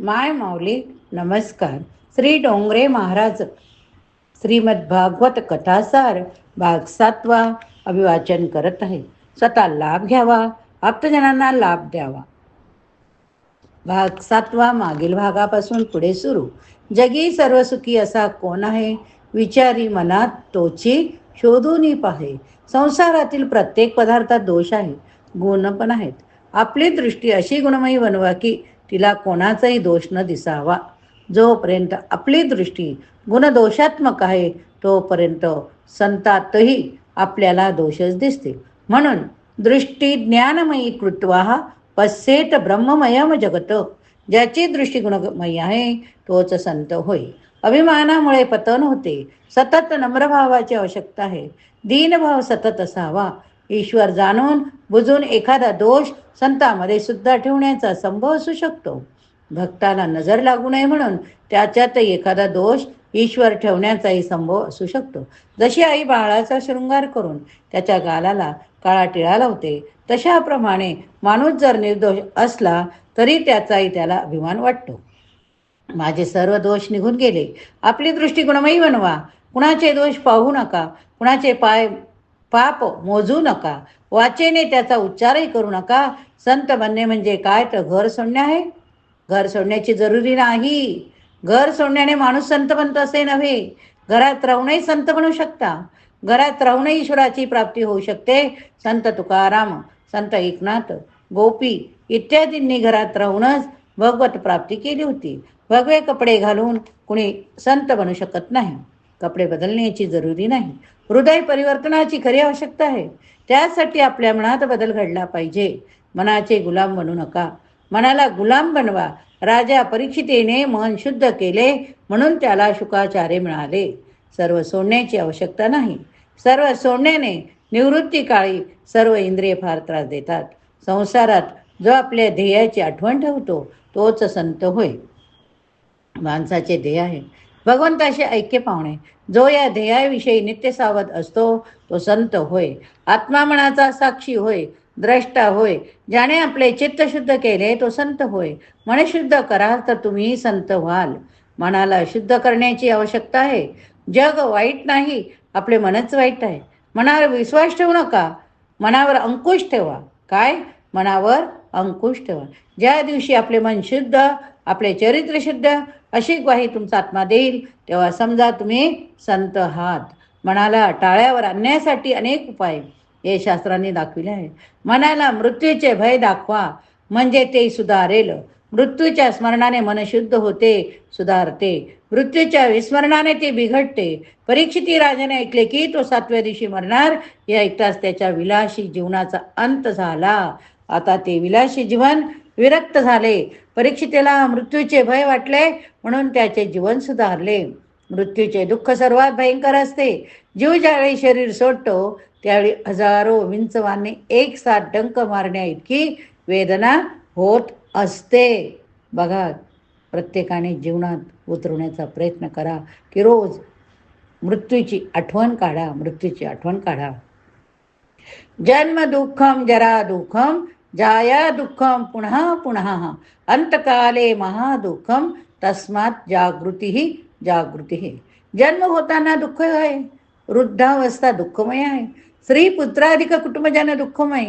माय माऊली नमस्कार. श्री डोंगरे महाराज श्रीमद भागवत कथासार भाग सातवा अभिवाचन करत आहे. स्वतः लाभ घ्यावा आप्तजनांना लाभ द्यावा. भाग सातवा मागील भागापासून पुढे सुरू. जगी सर्वसुखी असा कोण आहे? विचारी मनात तोची शोधून पाहे. संसारातील प्रत्येक पदार्थात दोष आहे गुण पण आहेत. आपली दृष्टी अशी गुणमयी बनवा की तिला कोणाचाही दोष न दिसावा. जोपर्यंत आपली दृष्टी गुणदोषात्मक आहे तोपर्यंत संतातही आपल्याला दोषच दिसते म्हणून दृष्टी ज्ञानमयी कृत्वा पश्येत ब्रह्ममयम जगत. ज्याची दृष्टी गुणमयी आहे तोच संत होय. अभिमानामुळे पतन होते. सतत नम्रभावाची आवश्यकता आहे. दीनभाव सतत असावा. ईश्वर जाणून बुजून एखादा दोष संतामध्ये सुद्धा ठेवण्याचा संभव असू शकतो. भक्ताला नजर लागू नये म्हणून त्याच्यातही एखादा दोष ईश्वर ठेवण्याचाही संभव असू शकतो. जशी आई बाळाचा शृंगार करून त्याच्या गालाला काळा टिळा लावते तशाप्रमाणे माणूस जर निर्दोष असला तरी त्याचाही त्याला अभिमान वाटतो. माझे सर्व दोष निघून गेले. आपली दृष्टी गुणमयी बनवा. कुणाचे दोष पाहू नका. कुणाचे पाय पाप मोजू नका. वाचेने त्याचा उच्चारही करू नका. संत बनणे म्हणजे काय? तर घर सोडणे आहे. घर सोडण्याची जरुरी नाही. घर सोडण्याने माणूस संत बनतो असे नव्हे. घरात राहूनही संत बनू शकता. घरात राहूनही ईश्वराची प्राप्ती होऊ शकते. संत तुकाराम संत एकनाथ गोपी इत्यादींनी घरात राहूनच भगवत प्राप्ती केली होती. भगवे कपडे घालून कुणी संत बनू शकत नाही. कपडे बदलण्याची जरुरी नाही. हृदय परिवर्तनाची खरी आवश्यकता आहे. त्यासाठी आपल्या मनात बदल घडला पाहिजे. मनाचे गुलाम बनू नका. मनाला गुलाम बनवा. राजा परीक्षितेने मन शुद्ध केले म्हणून त्याला शुकाचार्य मिळाले. सर्व सोडण्याची आवश्यकता नाही. सर्व सोडण्याने निवृत्ती काळी सर्व इंद्रिय फार त्रास देतात. संसारात जो आपल्या ध्येयाची आठवण ठेवतो तोच संत होय. माणसाचे ध्येय आहे. भगवंताशी ऐक्य पाहुणे जो या ध्येयाविषयी नित्य सावध असतो तो संत होय. आत्मा मनाचा साक्षी होय द्रष्टा होय. ज्याने आपले चित्त शुद्ध केले तो संत होय. मन शुद्ध कराल तर तुम्ही संत व्हाल. मनाला शुद्ध करण्याची आवश्यकता आहे. जग वाईट नाही आपले मनच वाईट आहे. मनावर विश्वास ठेवू नका. मनावर अंकुश ठेवा. काय? मनावर अंकुश ठेवा. ज्या दिवशी आपले मन शुद्ध आपले चरित्र शुद्ध अशी ग्वाही तुमचा आत्मा देईल. तेव्हा समजा तुम्ही संत आहात. मनाला टाळ्यावर आणण्यासाठी अनेक उपाय हे शास्त्रांनी दाखविले आहे मनाला मृत्यूचे भय दाखवा म्हणजे ते सुधारेल. मृत्यूच्या स्मरणाने मन शुद्ध होते सुधारते. मृत्यूच्या विस्मरणाने ते बिघडते. परीक्षिती राजाने ऐकले की तो सातव्या दिवशी मरणार. हे ऐकताच त्याच्या विलासी जीवनाचा अंत झाला. आता ते विलासी जीवन विरक्त झाले. परीक्षितेला मृत्यूचे भय वाटले म्हणून त्याचे जीवन सुधारले. मृत्यूचे दुःख सर्वात भयंकर असते. जीव ज्यावेळी शरीर सोडतो त्यावेळी हजारो विंचवांनी एक साथ डंक मारण्या इतकी वेदना होत असते. बघा प्रत्येकाने जीवनात उतरवण्याचा प्रयत्न करा की रोज मृत्यूची आठवण काढा मृत्यूची आठवण काढा. जन्म दुःखम जरा दुःखम जाया दुःखम पुन्हा पुन्हा अंतकाले महादुःखम तस्मात जागृती जागृती. जन्म होताना दुःख आहे वृद्धावस्था दुःखमय आहे स्त्री पुत्राधिक कुटुंबजानं दुःखमय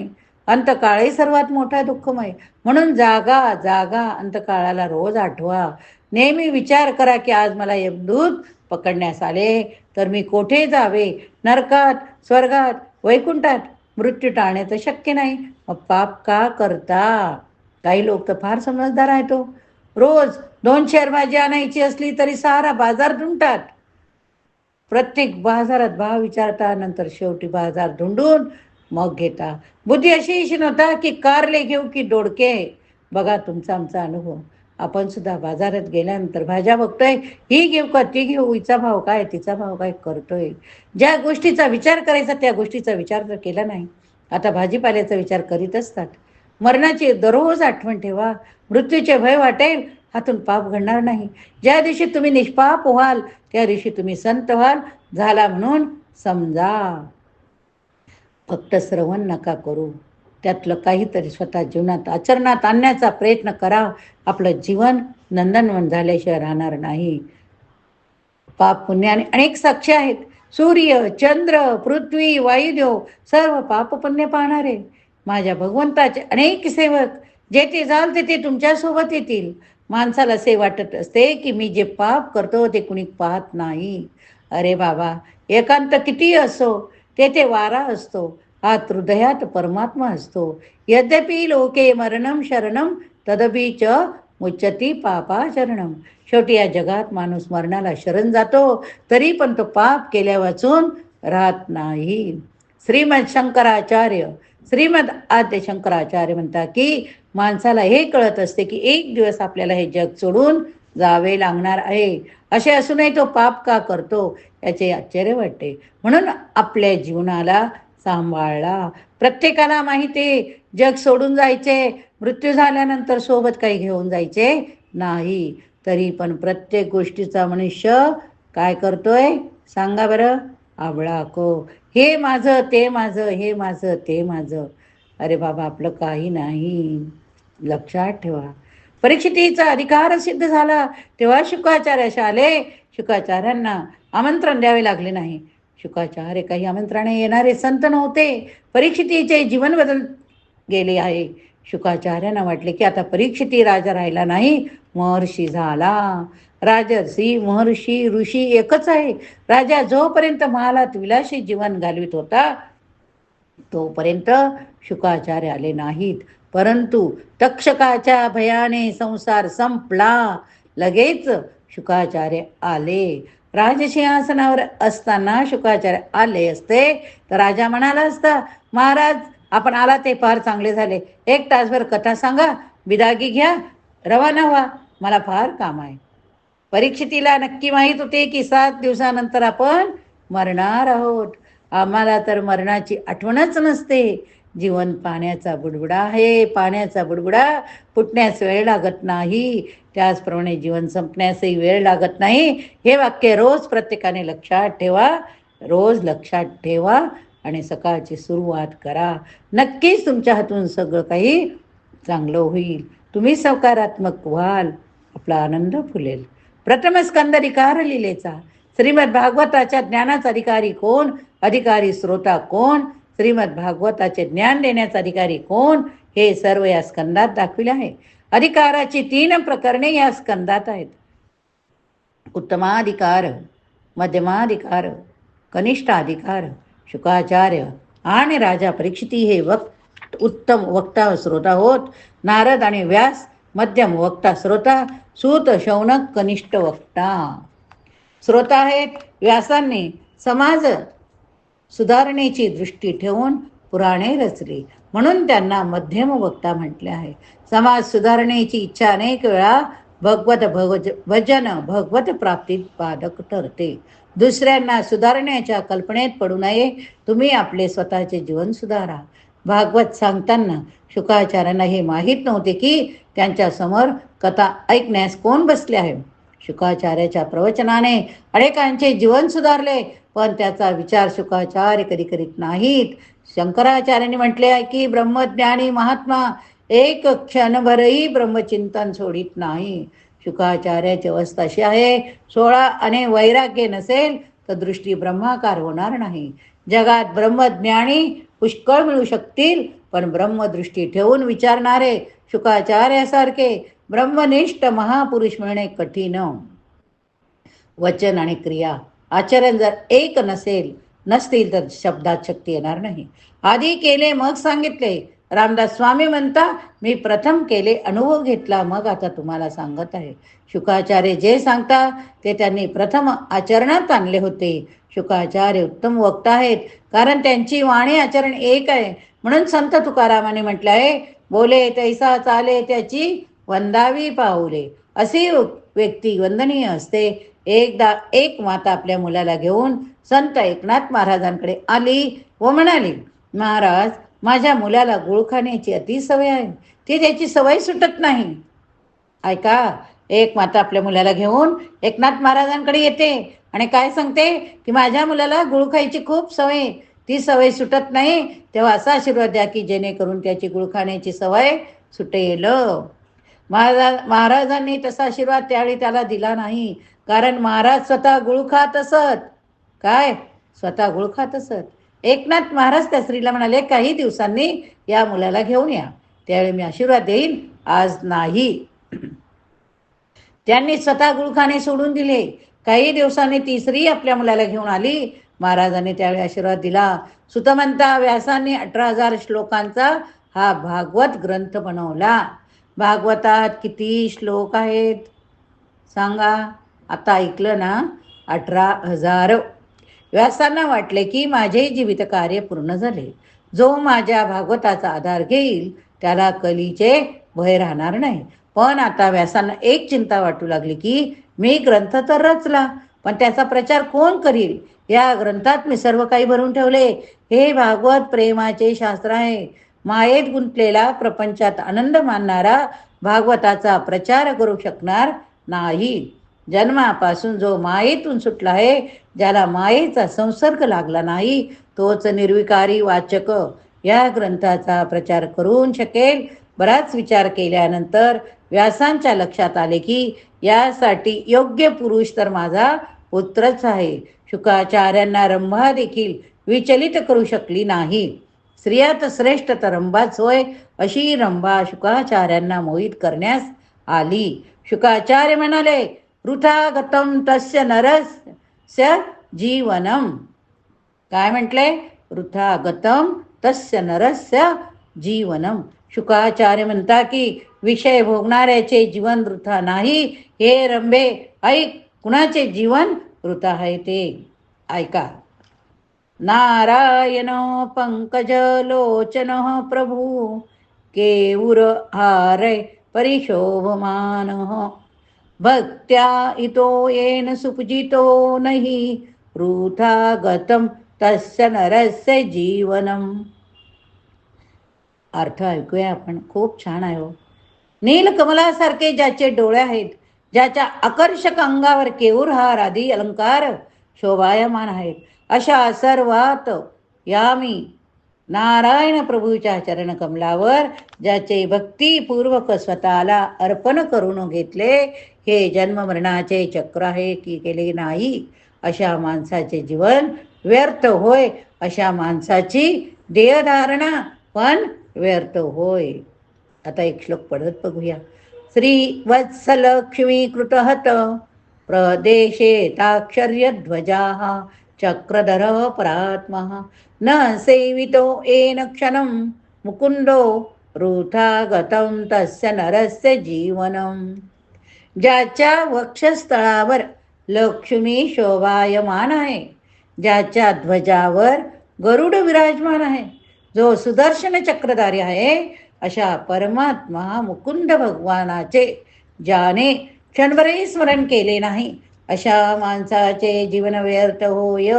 अंतकाळही सर्वात मोठा दुःखमय. म्हणून जागा जागा अंतकाळाला रोज आठवा. नेहमी विचार करा की आज मला यमदूत पकडण्यास आले तर मी कोठे जावे? नरकात स्वर्गात वैकुंठात मृत्यू टाळणे तर शक्य नाही. मग पाप का करता? काही लोक तर फार समजदार आहे तो हो. रोज दोन शेअर भाजी आणायची असली तरी सारा बाजार धुंडतात. प्रत्येक बाजारात भाव विचारता नंतर शेवटी बाजार धुंडून मग घेता. बुद्धी अशी नव्हता की कारले घेऊ की दोडके बघा तुमचा आमचा अनुभव. आपण सुद्धा बाजारात गेल्यानंतर भाज्या बघतोय. ही घेऊ का ती घेऊ? हिचा भाव काय? तिचा भाव काय? करतोय. ज्या गोष्टीचा विचार करायचा त्या गोष्टीचा विचार तर केला नाही. आता भाजीपाल्याचा विचार करीत असतात. मरणाची दररोज आठवण ठेवा. मृत्यूचे भय वाटेल हातून पाप घडणार नाही. ज्या दिवशी तुम्ही निष्पाप व्हाल त्या दिवशी तुम्ही संत व्हाल. झाला म्हणून समजा. फक्त श्रवण नका करू. त्यातलं काहीतरी स्वतः जीवनात आचरणात आणण्याचा प्रयत्न करा. आपलं जीवन नंदनवन झाल्याशिवाय राहणार नाही. पाप पुण्याने अनेक साक्षी आहेत. सूर्य चंद्र पृथ्वी वायुदेव सर्व पाप पुण्य पाहणारे. माझ्या भगवंताचे अनेक सेवक जेथे जाल तेथे तुमच्यासोबत येतील. माणसाला असे वाटत असते की मी जे पाप करतो ते कुणी पाहत नाही. अरे बाबा एकांत किती असो तेथे वारा असतो. आत हृदयात परमात्मा असतो. यद्यपि लोके मरणम शरणम तदपि च मुच्चती पापाचरणम शेवटी या जगात माणूस मरणाला शरण जातो तरी पण तो पाप केल्या वाचून राहत नाही. श्रीमद शंकराचार्य श्रीमद आद्य शंकराचार्य म्हणतात की माणसाला हे कळत असते की एक दिवस आपल्याला हे जग सोडून जावे लागणार आहे. असे असूनही तो पाप का करतो याचे आश्चर्य वाटते. म्हणून आपल्या जीवनाला सांभाळला प्रत्येकाला माहिती जग सोडून जायचे मृत्यू झाल्यानंतर सोबत काही घेऊन जायचे नाही. तरी पण प्रत्येक गोष्टीचा मनुष्य काय करतोय? सांगा बरं आवळाको हे माझं ते माझं हे माझं ते माझं. अरे बाबा आपलं काही नाही. लक्षात ठेवा. परीक्षितीचा अधिकार सिद्ध झाला तेव्हा शुकाचार्याश आले शुकाचार्यांना आमंत्रण द्यावे लागले नाही. शुकाचार्य काही आमंत्रणे येणारे संत नव्हते. परीक्षितीचे जीवन बदल गेले आहे. शुकाचार्यांना वाटले की आता परीक्षिती राजा राहिला नाही. महर्षी झाला. राजर्षी महर्षी ऋषी एकच आहे. राजा जोपर्यंत महालात विलासी जीवन घालवित होता तोपर्यंत शुकाचार्य आले नाहीत. परंतु तक्षकाच्या भयाने संसार संपला. लगेच शुकाचार्य आले. राजसिंहासनावर असताना शुकाचार्य आले असते. तर राजा म्हणाला असता महाराज आपण आला ते फार चांगले झाले. एक तासभर कथा सांगा. बिदागी घ्या. रवाना व्हा मला फार काम आहे. परीक्षितीला नक्की माहीत होते की सात दिवसानंतर आपण मरणार आहोत. आम्हाला तर मरणाची आठवणच नसते. जीवन पाण्याचा बुडबुडा आहे. पाण्याचा बुडबुडा फुटण्यास वेळ लागत नाही. त्याचप्रमाणे जीवन संपण्यासही वेळ लागत नाही. हे वाक्य रोज प्रत्येकाने लक्षात ठेवा. रोज लक्षात ठेवा आणि सकाळची सुरुवात करा. नक्कीच तुमच्या हातून सगळं काही चांगलं होईल. तुम्ही सकारात्मक व्हाल आपला आनंद फुलेल. प्रथम स्कंदरिकार लिलेचा श्रीमद भागवताच्या ज्ञानाचा अधिकारी कोण? अधिकारी श्रोता कोण? श्रीमद भागवताचे ज्ञान देण्याचा अधिकारी कोण? हे सर्व या स्कंदात दाखविले आहे. अधिकाराची तीन प्रकरणे या स्कंदात आहेत. उत्तमाधिकार मध्यमाधिकार कनिष्ठाधिकार शुकाचार्य आणि राजा परीक्षिती हे वक्त उत्तम वक्ता श्रोता होत. नारद आणि व्यास मध्यम वक्ता श्रोता सूत शौनक कनिष्ठ वक्ता. श्रोता आहेत व्यासांनी समाज सुधारणेची दृष्टी ठेवून पुराणे रचली. म्हणून त्यांना मध्यम वक्ता म्हटले आहे. समाज सुधारणेची इच्छा अनेक वेळा भगवत भगज भजन भगवत प्राप्तीत बाधक ठरते. दुसऱ्यांना सुधारण्याच्या कल्पनेत पडू नये. तुम्ही आपले स्वतःचे जीवन सुधारा. भागवत सांगताना शुकाचार्यांना हे माहीत नव्हते की त्यांच्यासमोर कथा ऐकण्यास कोण बसले आहे. शुकाचार्याच्या प्रवचनाने अनेकांचे जीवन सुधारले पण त्याचा विचार शुकाचार्य कधी करीत नाहीत. शंकराचार्यांनी म्हटले आहे की ब्रह्मज्ञानी महात्मा एक क्षणभरही ब्रह्मचिंतन सोडित नाही. शुकाचार्याची अवस्था अशी आहे सोळा आणि वैराग्य नसेल तर दृष्टी ब्रह्माकार होणार नाही. जगात ब्रह्मज्ञानी पुष्कळ मिळू शकतील. पण ब्रह्मदृष्टी ठेवून विचारणारे शुकाचार्यासारखे ब्रह्मनिष्ठ महापुरुष मिळणे कठीण. वचन आणि क्रिया आचरण जर एक नसेल नसतील तर शब्दात शक्ती येणार नाही. आधी केले मग सांगितले. रामदास स्वामी म्हणता मी प्रथम केले अनुभव घेतला मग आता तुम्हाला सांगत आहे. शुकाचार्य जे सांगता ते त्यांनी प्रथम आचरणात आणले होते. शुकाचार्य उत्तम वक्ता आहेत. कारण त्यांची वाणी आचरण एक आहे. म्हणून संत तुकारामाने म्हटलं आहे बोले तैसा चाले त्याची वंदावी पाहुले अशी व्यक्ती वंदनीय असते. एकदा एक माता आपल्या मुलाला घेऊन संत एकनाथ महाराजांकडे आली व म्हणाली महाराज माझ्या मुलाला गुळ खाण्याची अति सवय आहे. ती त्याची सवय सुटत नाही. ऐका एक माता आपल्या मुलाला घेऊन एकनाथ महाराजांकडे येते. आणि काय सांगते की माझ्या मुलाला गुळ खायची खूप सवय. ती सवय सुटत नाही तेव्हा असा आशीर्वाद द्या की जेणेकरून त्याची गुळ खाण्याची सवय सुटेल. महाराज महाराजांनी तसा आशीर्वाद त्यावेळी त्याला दिला नाही. कारण महाराज स्वतः गुळ खात असत. काय? स्वतः गुळ खात असत. एकनाथ महाराज त्या स्त्रीला म्हणाले काही दिवसांनी या मुलाला घेऊन या. त्यावेळी मी आशीर्वाद देईन. आज नाही. त्यांनी स्वतः गुळखाने सोडून दिले. काही दिवसांनी ती स्त्री आपल्या मुलाला घेऊन आली. महाराजांनी त्यावेळी आशीर्वाद दिला. सुतमंता व्यासांनी अठरा हजार श्लोकांचा हा भागवत ग्रंथ बनवला. भागवतात किती श्लोक आहेत? सांगा. आता ऐकलं ना? अठरा हजार. व्यासांना वाटले की माझे जीवित कार्य पूर्ण झाले. जो माझ्या भागवताचा आधार घेईल त्याला कलीचे भय राहणार नाही. पण आता व्यासांना एक चिंता वाटू लागली की मी ग्रंथ तर रचला पण त्याचा प्रचार कोण करील? या ग्रंथात मी सर्व काही भरून ठेवले. हे भागवत प्रेमाचे शास्त्र आहे. मायेत गुंतलेला प्रपंचात आनंद मानणारा भागवताचा प्रचार करू शकणार नाही. जन्मापासून जो मायेतून सुटला आहे ज्याला मायेचा संसर्ग लागला नाही तोच निर्विकारी वाचक या ग्रंथाचा प्रचार करून शकेल. बराच विचार केल्यानंतर व्यासांच्या लक्षात आले की यासाठी योग्य पुरुष तर माझा पुत्रच आहे. शुकाचार्यांना रंभा देखील विचलित करू शकली नाही. स्त्रियात श्रेष्ठ तर रंभाच होय अशी रंभा शुकाचार्यांना मोहित करण्यास आली. शुकाचार्य म्हणाले वृथागतम तस्य नरस्य जीवनम. काय म्हटले? वृथागतम तस्य नरस्य जीवनम. शुकाचार्य म्हणता की विषय भोगणाऱ्याचे जीवन वृथा नाही. हे रंभे ऐक कुणाचे जीवन वृथा आहे ते? ऐका. नारायण पंकज लोचन प्रभू केऊर हारय परिशोभमान. भक्त्या इतो येन सुपजितो नहि वृथा गतम तस्य नरस्य जीवनम. अर्थ ऐकूया आपण. खूप छान आहे हो. नीलकमलासारखे ज्याचे डोळे आहेत ज्याच्या आकर्षक अंगावर केऊर हार आदी अलंकार शोभायमान आहेत. अशा सर्वात यामी नारायण प्रभूच्या चरणकमलावर ज्याचे भक्तीपूर्वक स्वतःला अर्पण करून घेतले हे जन्ममरणाचे चक्र आहे की केले नाही अशा माणसाचे जीवन व्यर्थ होय अशा माणसाची देहधारणा पण व्यर्थ होय. आता एक श्लोक पडत बघूया. श्री वत्सलक्ष्मीकृतहत प्रदेशे ताक्षर्यध्वजा चक्रधर परात्मा। न सेवितो येन क्षणं मुकुंदो वृथा गतं तस्य नरस्य जीवनम् ज्याच्या वक्षस्थळावर लक्ष्मी शोभायमान आहे ज्याच्या ध्वजावर गरुड विराजमान आहे. जो सुदर्शन चक्रधारी आहे अशा परमात्मा मुकुंद भगवानाचे ज्याने क्षणभरही स्मरण केले नाही अशा माणसाचे जीवन व्यर्थ होय.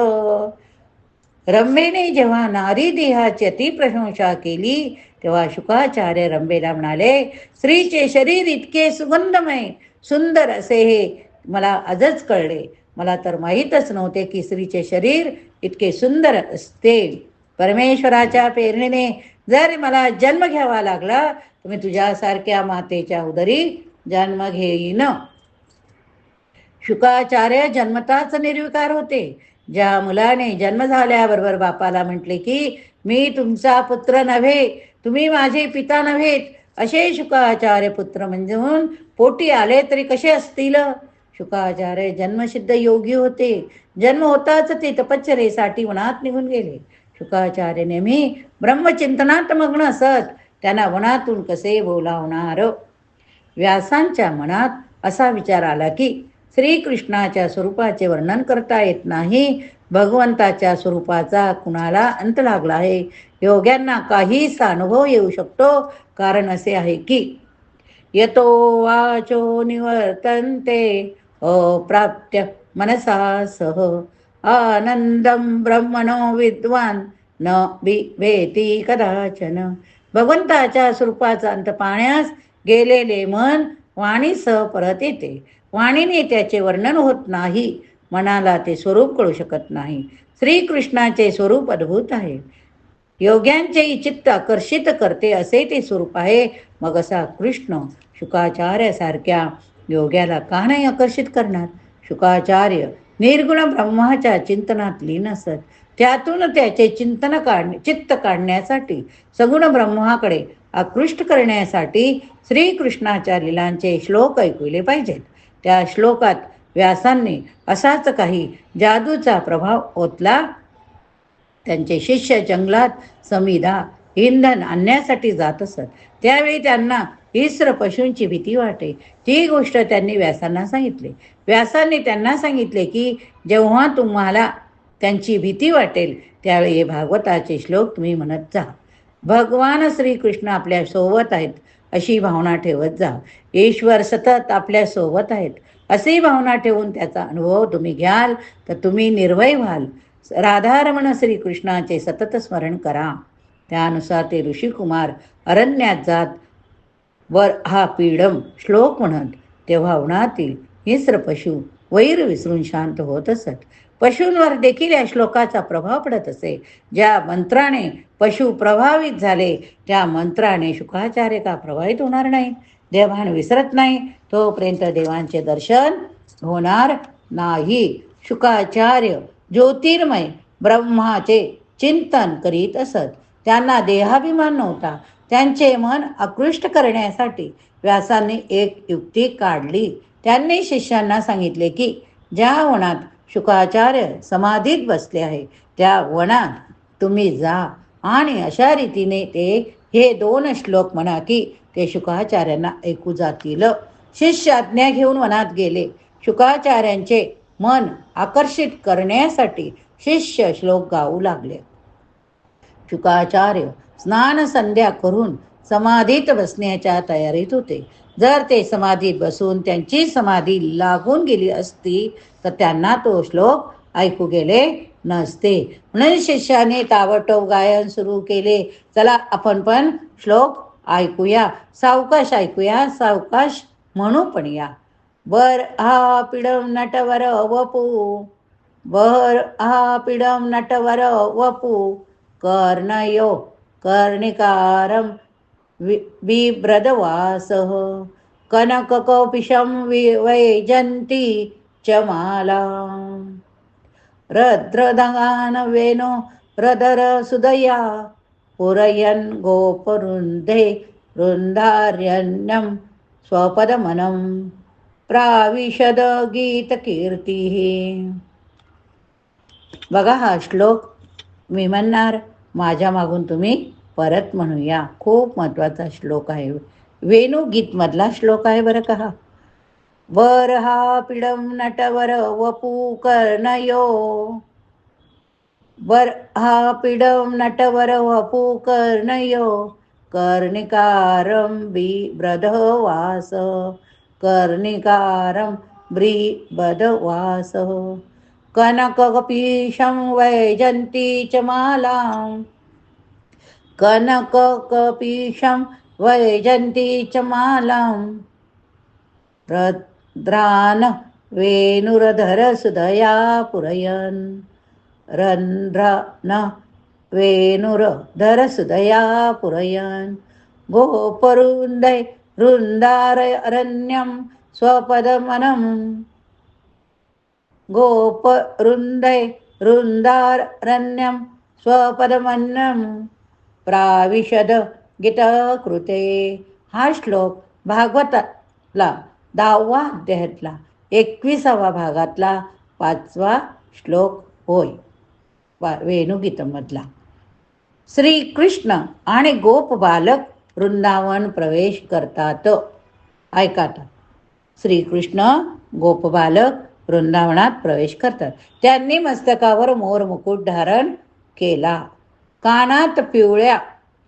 रंभेने जेव्हा नारी देहाची अतिप्रशंसा केली तेव्हा शुकाचार्य रंभेला म्हणाले स्त्रीचे शरीर इतके सुगंधमय सुंदर असे हे मला आजच कळले. मला तर माहीतच नव्हते की स्त्रीचे शरीर इतके सुंदर असते. परमेश्वराच्या प्रेरणेने जर मला जन्म घ्यावा लागला तर मी तुझ्यासारख्या मातेच्या उदरी जन्म घेईन. शुकाचार्य जन्मताच निर्विकार होते. ज्या मुलाने जन्म झाल्याबरोबर बापाला म्हटले की मी तुमचा पुत्र नव्हे तुम्ही माझे पिता नव्हेत. असे शुकाचार्य पुत्र म्हणजे म्हणून पोटी आले तरी कसे असतील? शुकाचार्य जन्मसिद्ध योगी होते. जन्म होताच ते तपश्चरेसाठी वनात निघून गेले. शुकाचार्य नेहमी ब्रह्मचिंतनात मग्न असत. त्यांना वनातून कसे बोलावणार? व्यासांच्या मनात असा विचार आला की श्रीकृष्णाच्या स्वरूपाचे वर्णन करता येत नाही. भगवंताच्या स्वरूपाचा कुणाला अंत लागला आहे? योग्यांना काहीच अनुभव येऊ शकतो. कारण असे आहे की यतो वाचो निवर्तन्ते अप्राप्त्य मनसा सह. आनंदम ब्रह्मणो विद्वान न वेती कदाचन. भगवंताच्या स्वरूपाचा अंत पाण्यास गेलेले मन वाणीसह परत येते. वाणीने त्याचे वर्णन होत नाही. मनाला ते स्वरूप कळू शकत नाही. श्रीकृष्णाचे स्वरूप अद्भुत आहे. योग्यांचे चित्त आकर्षित करते असे ते स्वरूप आहे. मग असा कृष्ण शुकाचार्यासारख्या योग्याला का नाही आकर्षित करणार? शुकाचार्य निर्गुण ब्रह्माच्या चिंतनात लीन असत त्यातून त्याचे चिंतन काढ चित्त काढण्यासाठी सगुण ब्रह्माकडे आकृष्ट करण्यासाठी श्रीकृष्णाच्या लिलांचे श्लोक ऐकविले पाहिजेत. त्या श्लोकात व्यासांनी असाच काही जादूचा प्रभाव ओतला. त्यांचे शिष्य जंगलात समिधा इंधन आणण्यासाठी जात असत. त्यावेळी त्यांना इस्र पशूंची भीती वाटे. ती गोष्ट त्यांनी व्यासांना सांगितली. व्यासांनी त्यांना सांगितले की जेव्हा तुम्हाला त्यांची भीती वाटेल त्यावेळी हे भागवताचे श्लोक तुम्ही म्हणत जा. भगवान श्रीकृष्ण आपल्यासोबत आहेत अशी भावना ठेवत जा. ईश्वर सतत आपल्यासोबत आहेत अशी भावना ठेवून त्याचा अनुभव तुम्ही घ्याल तर तुम्ही निर्भय व्हाल. राधारमण श्रीकृष्णाचे सतत स्मरण करा. त्यानुसार ते ऋषिकुमार अरण्यात जात वर हा पीडम श्लोक म्हणत तेव्हा उन्हातील हिस्र पशु वैर विसरून शांत होत असत. पशूंवर देखील या श्लोकाचा प्रभाव पडत असे. ज्या मंत्राने पशु प्रभावित झाले त्या मंत्राने शुकाचार्य का प्रभावित होणार नाही? देवान विसरत नाही. तोपर्यंत देवांचे दर्शन होणार नाही. शुकाचार्य ज्योतिर्मय ब्रह्माचे चिंतन करीत असत. त्यांना देहाभिमान नव्हता. त्यांचे मन आकृष्ट करण्यासाठी व्यासांनी एक युक्ती काढली. त्यांनी शिष्यांना सांगितले की ज्या वनात शुकाचार्य समाधीत बसले आहे त्या वनात तुम्ही जा आणि अशा रीतीने ते हे दोन श्लोक म्हणा की ते शुकाचार्यांना ऐकू जातील. शिष्य आज्ञा घेऊन वनात गेले. शुकाचार्यांचे मन आकर्षित करण्यासाठी शिष्य श्लोक गाऊ लागले. शुकाचार्य स्नान संध्या करून समाधीत बसण्याच्या तयारीत होते. जर ते समाधीत बसून त्यांची समाधी लागून गेली असती तर त्यांना तो श्लोक ऐकू गेले नसते. म्हणून शिष्याने ताबडतोब गायन सुरू केले. चला आपण पण श्लोक ऐकूया. सावकाश ऐकूया सावकाश म्हणू पण या. बर हा पिडम नटवर वपू बर हा पिडम नटवर वपू कर्णयो कर्णिकारं वि बिभ्रदवासः कनककौपिशं वि वैजन्ती च माला रद्रदगानवेनो रदरसुदया पुरयन् गोपरुन्धे वृन्दार्यन्यं स्वपदमनं। प्राविशद गीतकीर्तिः। बघा हा श्लोक मी म्हणणार माझ्या मागून तुम्ही परत म्हणूया. खूप महत्त्वाचा श्लोक आहे. वेणुगीतमधला श्लोक आहे बरं का हा. वर हा पिडम नटवर वपू कर्णयो वर हा पिडम नटवर वपू कर्णयो कर्णिकारं बी ब्रधवास कर्णिकारं ब्री बदवास कनकपीशं वैजन्ती च मालां कनककपीशं वैजन्ती च मालां रद्रान् वेणुरधरसुधया पुरयन् रन्ध्रन वेणुरधरसुधया पुरयन् गोपरुन्दै वृन्दारण्यं स्वपदमनम्। गोप रुन्दै रुन्दारण्यं स्वपदमन्नं प्राविशद गीतकृते. हा श्लोक भागवतातला दहावा अध्यायातला एकविसावा भागातला पाचवा श्लोक होय. वा वेणुगीतमधला. श्रीकृष्ण आणि गोप बालक वृंदावन प्रवेश करतात. ऐकात श्रीकृष्ण गोप बालक वृंदावनात प्रवेश करतात. त्यांनी मस्तकावर मोर मुकुट धारण केला. कानात पिवळ्या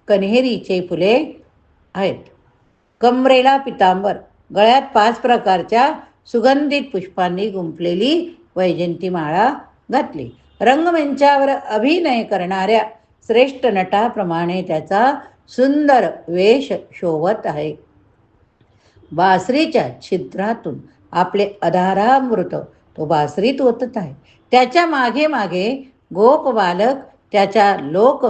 कन्हेरीचे फुले आहेत. कमरेला पितांबर गळ्यात पाच प्रकारच्या सुगंधित पुष्पांनी गुंफलेली वैजंती माळा घातली. रंगमंचावर अभिनय करणाऱ्या श्रेष्ठ नटाप्रमाणे त्याचा सुंदर वेश शोभत आहे. बासरीच्या छिद्रातून आपले अधारामृत तो बासरीत ओतत आहे. त्याच्यामागे मागे गोप बालक त्याच्या लोक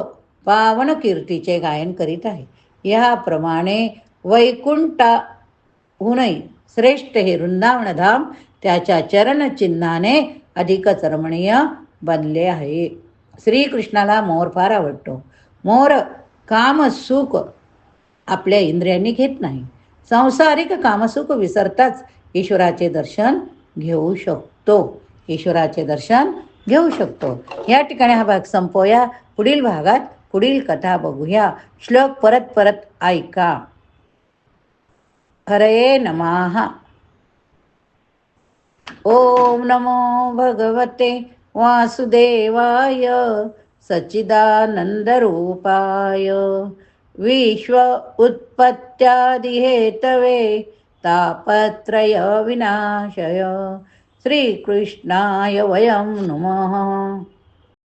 पावन कीर्तीचे गायन करीत आहे. याप्रमाणे वैकुंठाहूनही श्रेष्ठ हे वृंदावनधाम त्याच्या चरणचिन्हाने अधिकच रमणीय बनले आहे. श्रीकृष्णाला मोर फार आवडतो. मोर कामसुख आपल्या इंद्रियांनी घेत नाही. सांसारिक कामसुख विसरताच ईश्वराचे दर्शन घेऊ शकतो. ईश्वराचे दर्शन घेऊ शकतो. या ठिकाणी हा भाग संपवूया. पुढील भागात पुढील कथा बघूया. श्लोक परत परत ऐका. हरये नमः. ओम नमो भगवते वासुदेवाय सच्चिदानन्दरूपाय. विश्व उत्पत्त्यादिहेतवे तापत्रयविनाशय श्रीकृष्णाय वयं नमः